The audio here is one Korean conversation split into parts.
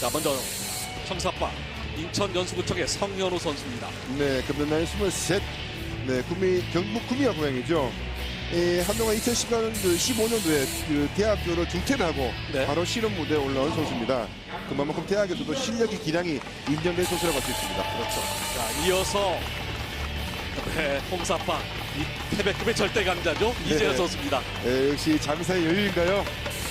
자 먼저 청사파 인천 연수구청의 성현우 선수입니다. 네, 금년 나이 23. 네, 구미, 경북 구미가 고향이죠. 예, 한동안 2015년도, 15년도에 그 대학교를 중퇴하고 네. 바로 실업 무대에 올라온 선수입니다. 그만큼 대학에서도 실력이 기량이 인정된 선수라고 할 수 있습니다. 그렇죠. 자 이어서 네, 홍사파 이 태백급의 절대 강자죠 이재현 선수입니다. 예, 역시 장사의 여유인가요?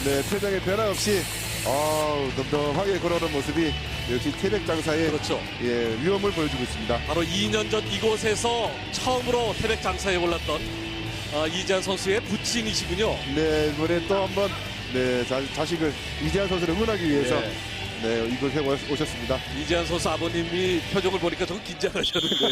네, 표정에 변화 없이 어, 덤덤하게 걸어오는 모습이 역시 태백 장사의 그렇죠. 예, 위험을 보여주고 있습니다. 바로 2년 전 이곳에서 처음으로 태백 장사에 올랐던 어, 이재현 선수의 부친이시군요. 네, 이번에 또 한번 네, 자, 자식을 이재한 선수를 응원하기 위해서 네. 네, 이곳에 오- 오셨습니다. 이재현 선수 아버님이 표정을 보니까 조금 긴장하셨는데요.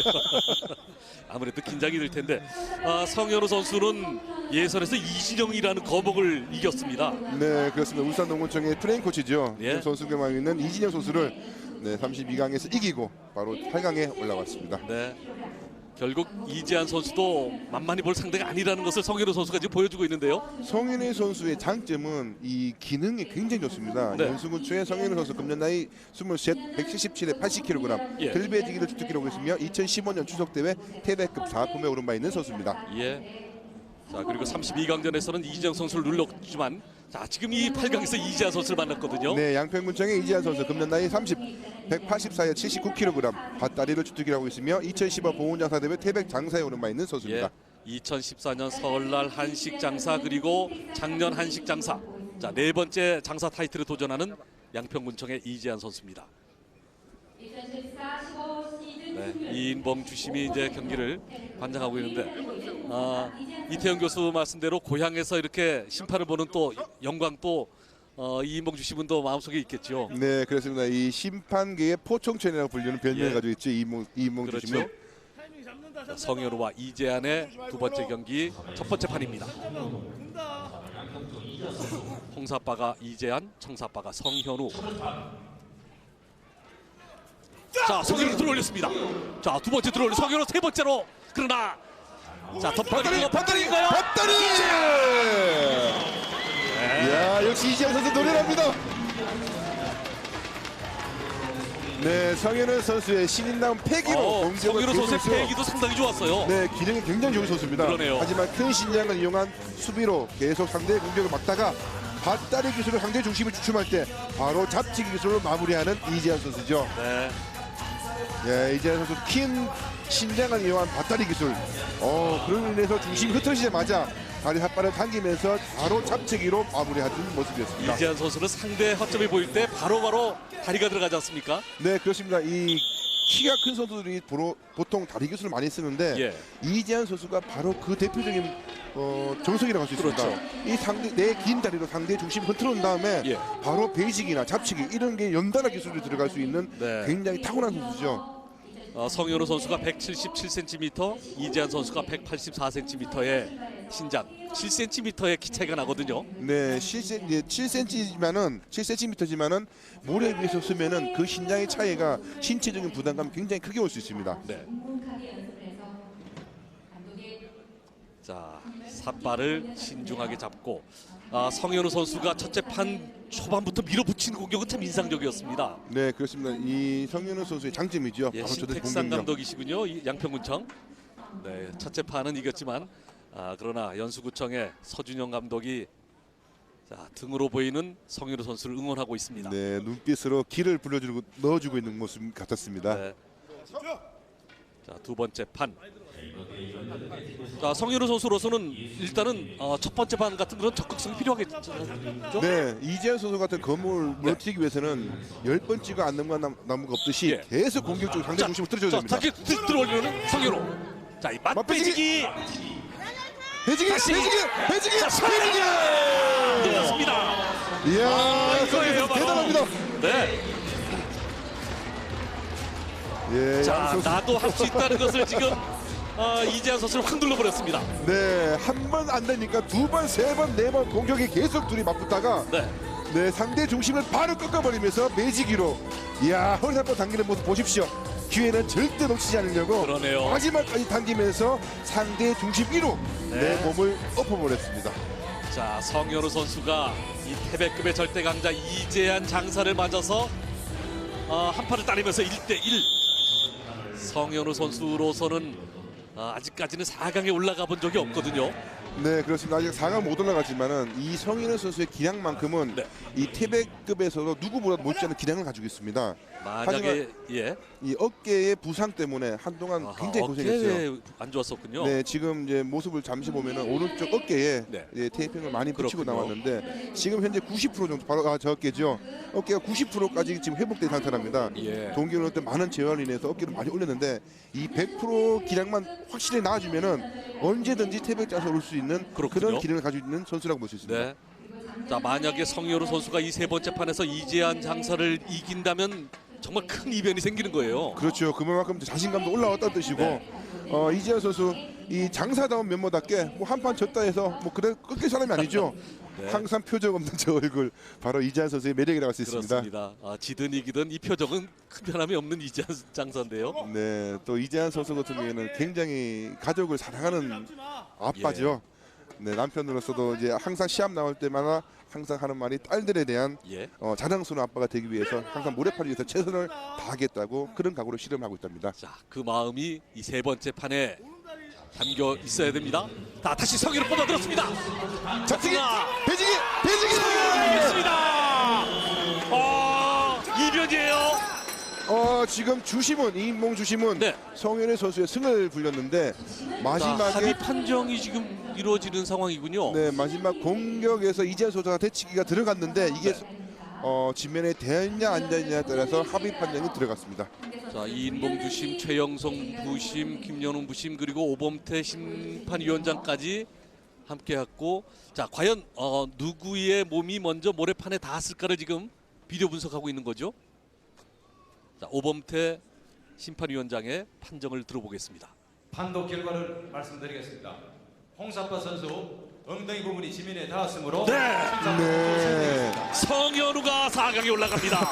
아무래도 긴장이 될 텐데 아, 성현우 선수는 예선에서 이진영이라는 거목을 이겼습니다. 네, 그렇습니다. 울산 농구청의 트레인 코치죠. 예. 선수 경험이 있는 이진영 선수를 네, 32강에서 이기고 바로 8강에 올라왔습니다. 네. 결국 이재한 선수도 만만히 볼 상대가 아니라는 것을 성현우 선수가 지금 보여주고 있는데요. 성현희 선수의 장점은 이 기능이 굉장히 좋습니다. 네. 연수군 최 성현희 선수 금년 나이 23, 177에 80kg, 예. 들배지기를 주특 기록을 했으며 2015년 추석 대회 태백급 4품에 오른 바 있는 선수입니다. 예. 자 그리고 32강전에서는 이재영 선수를 눌렀지만 자 지금 이 8강에서 이재한 선수를 만났거든요. 네, 양평군청의 이지한 선수 금년 나이 30, 184에 79kg, 밭다리를 주특기를 하고 있으며 2015 보훈장사 대회 태백 장사에 오른 바 있는 선수입니다. 예. 2014년 설날 한식 장사 그리고 작년 한식 장사. 자 네 번째 장사 타이틀에 도전하는 양평군청의 이재한 선수입니다. 네, 이인범 주심이 이제 경기를 관장하고 있는데 아, 이태영 교수 말씀대로 고향에서 이렇게 심판을 보는 또 영광 또 어, 주심은 또 마음속에 있겠죠. 네, 그렇습니다. 이 심판계의 포청천이라고 불리는 별명을 예. 가지고 있죠. 이몽 이몽 그렇죠. 자, 성현우와 이재한의 두 번째 경기 첫 번째 판입니다. 홍사빠가 이재한, 청사빠가 성현우. 자, 성현우 들어올렸습니다. 자, 두 번째 들어올려 성현우 세 번째로. 그러나 자, 덧발이 덧발인가요? 밧다리! 야, 역시 이지영 선수 노련합니다. 네, 성현은 선수의 신인다운 패기로 어, 공격을 성현우 선수의 계속해서 패기도 상당히 좋았어요. 네, 기능이 굉장히 좋은 선수입니다. 그러네요. 하지만 큰 신장을 이용한 수비로 계속 상대의 공격을 막다가 밧다리 기술을 상대 중심을 주춤할 때 바로 잡치기 기술로 마무리하는 이재한 선수죠. 네. 예, 이재한 선수 긴 신장을 이용한 밧다리 기술. 어, 그로 인해서 중심이 흐트러지자마자 다리 삿발을 당기면서 바로 잡치기로 마무리하는 모습이었습니다. 이재한 선수는 상대 허점이 보일 때 바로 바로 다리가 들어가지 않습니까? 네, 그렇습니다. 이 키가 큰 선수들이 보로, 보통 다리 기술을 많이 쓰는데 예. 이재한 선수가 바로 그 대표적인 어, 정석이라고 할 수 있습니다. 그렇죠. 이 상대 내 긴 다리로 상대 중심 흐트러온 다음에 예. 바로 베이직이나 잡치기 이런 게 연달아 기술이 들어갈 수 있는 네. 굉장히 타고난 선수죠. 어, 성현우 선수가 177cm, 이재한 선수가 184cm의 신장, 7cm의 키 차이가 나거든요. 네, 7cm, 7cm지만은 7cm지만은 모래에 비해서 쓰면은 그 신장의 차이가 신체적인 부담감 굉장히 크게 올 수 있습니다. 네. 자, 삿발을 신중하게 잡고 아, 성현우 선수가 첫째 판 초반부터 밀어붙이는 공격은 참 인상적이었습니다. 네, 그렇습니다. 이 성현우 선수의 장점이죠. 예, 바로 저들 신택상 공격력. 감독이시군요. 이 양평군청. 네, 첫째 판은 이겼지만 아, 그러나 연수구청의 서준영 감독이 자, 등으로 보이는 성현우 선수를 응원하고 있습니다. 네, 눈빛으로 기를 불려주고 넣어주고 있는 모습 같았습니다. 네. 자, 두 번째 판. 자, 성현우 선수로서는 일단은 어, 첫 번째 판 같은 그런 적극성이 필요하겠죠. 네, 이재현 선수 같은 건물 무너뜨리기 위해서는 열번 찍어 안넘가 나무가 없듯이 예. 계속 공격적으로 상대 중심을 틀어줘야 자, 됩니다. 자기 들- 들어올리는 성현우. 자, 이 맞배지기 배지기, 다시. 배지기, 배지기, 자, 배지기! 들렸습니다. 이야, 아, 이거예요, 선수 바로. 대단합니다. 네. 예, 자, 양 선수. 나도 할 수 있다는 것을 지금 어, 이재한 선수를 확 눌러버렸습니다. 네, 한 번 안 되니까 두 번, 세 번, 네 번 공격이 계속 둘이 맞붙다가 네. 네, 상대 중심을 바로 꺾어버리면서 매지기로 이야, 허리 한번 당기는 모습 보십시오. 기회는 절대 놓치지 않으려고 그러네요. 마지막까지 당기면서 상대 중심 위로 네. 내 몸을 엎어버렸습니다. 자, 성현우 선수가 이 태백급의 절대 강자 이재한 장사를 맞아서 아, 한 팔을 따내면서 1대1 성현우 선수로서는 아, 아직까지는 4강에 올라가 본 적이 없거든요. 네 그렇습니다. 아직 4강 못 올라갔지만은 이 성인우 선수의 기량만큼은 네. 이 태백급에서도 누구보다 못지않은 기량을 가지고 있습니다. 만약에 예이 어깨의 부상 때문에 한동안 아하, 굉장히 고생했어요. 어깨에 안 좋았었군요. 네, 지금 이제 모습을 잠시 보면은 오른쪽 어깨에 네. 예, 테이핑을 많이 붙이고 그렇군요. 나왔는데 지금 현재 90% 정도 바로 아, 저 어깨죠. 어깨가 90%까지 지금 회복된 상태랍니다. 예. 동기는 때 많은 재활로 인해서 어깨를 많이 올렸는데 이 100% 기량만 확실히 나아지면은 언제든지 태백자에서 올수 있는 그 그렇군요. 런 기량을 가지고 있는 선수라고 볼 수 있습니다. 네. 자 만약에 성현우 선수가 이 세 번째 판에서 이재한 장사를 이긴다면 정말 큰 이변이 생기는 거예요. 그렇죠. 그만큼 자신감도 올라왔다는 뜻이고 네. 어, 이지현 선수 이 장사다운 면모답게 뭐 한 판 졌다 해서 뭐 그래 꺾일 사람이 아니죠. 네. 항상 표정 없는 저 얼굴 바로 이지현 선수의 매력이라고 할 수 있습니다. 그렇습니다. 아, 지든 이기든 이 표정은 큰 변함이 없는 이재한 장사인데요. 네, 또 이재한 선수 같은 경우에는 굉장히 가족을 사랑하는 아빠죠. 네, 남편으로서도 이제 항상 시합 나올 때마다 항상 하는 말이 딸들에 대한 예. 어, 자랑스러운 아빠가 되기 위해서 항상 모래팔 위해서 최선을 다하겠다고 그런 각오로 실험하고 있답니다. 자, 그 마음이 이 세 번째 판에 담겨 있어야 됩니다. 자, 다시 성현을 뽑아들었습니다. 자, 배지기, 배지기. 이겼습니다. 어, 이변이에요. 어, 지금 주심은 이인봉 주심은 네. 성현의 선수의 승을 불렸는데 자, 마지막에 합의 판정이 지금 이루어지는 상황이군요. 네 마지막 공격에서 이재현 선수가 대치기가 들어갔는데 이게 어, 지면에 되었냐 안 되었냐에 따라서 합의 판정이 들어갔습니다. 자, 이인봉 주심, 최영성 부심, 김연웅 부심 그리고 오범태 심판위원장까지 함께했고 자, 과연 어, 누구의 몸이 먼저 모래판에 닿았을까를 지금 비디오 분석하고 있는 거죠. 자, 오범태 심판위원장의 판정을 들어보겠습니다. 판독 결과를 말씀드리겠습니다. 홍사파 선수 엉덩이 부분이 지면에 닿았으므로 네. 네, 성현우가 4강에 올라갑니다.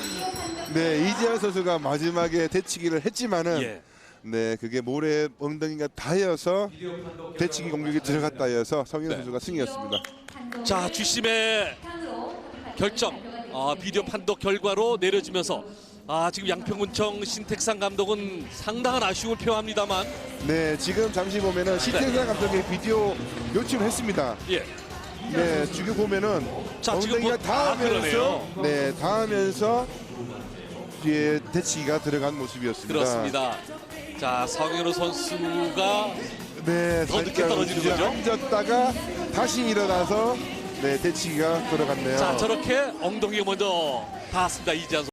네 이재현 선수가 마지막에 대치기를 했지만은 예. 네 그게 모래 엉덩이가 닿여서 대치기 공격이 들어갔다 해서 성현 네. 선수가 승이었습니다. 자, 주심의 결정 아, 비디오 판독 결과로 내려지면서 아, 지금 양평군청 신택상 감독은 상당한 아쉬움을 표합니다만 네 지금 잠시 보면은 신태상 감독의 비디오 요청을 했습니다. 예. 네 지금 보면은 자, 지금 엉덩이가 뭐- 아, 닿으면서 네 닿으면서 뒤에 대치기가 들어간 모습이었습니다. 그렇습니다. 자, 성현우 선수가 네, 더 늦게 떨어지는 거죠? 앉았다가 다시 일어나서 네 대치기가 들어갔네요. 자, 저렇게 엉덩이가 먼저 닿았습니다. 이재한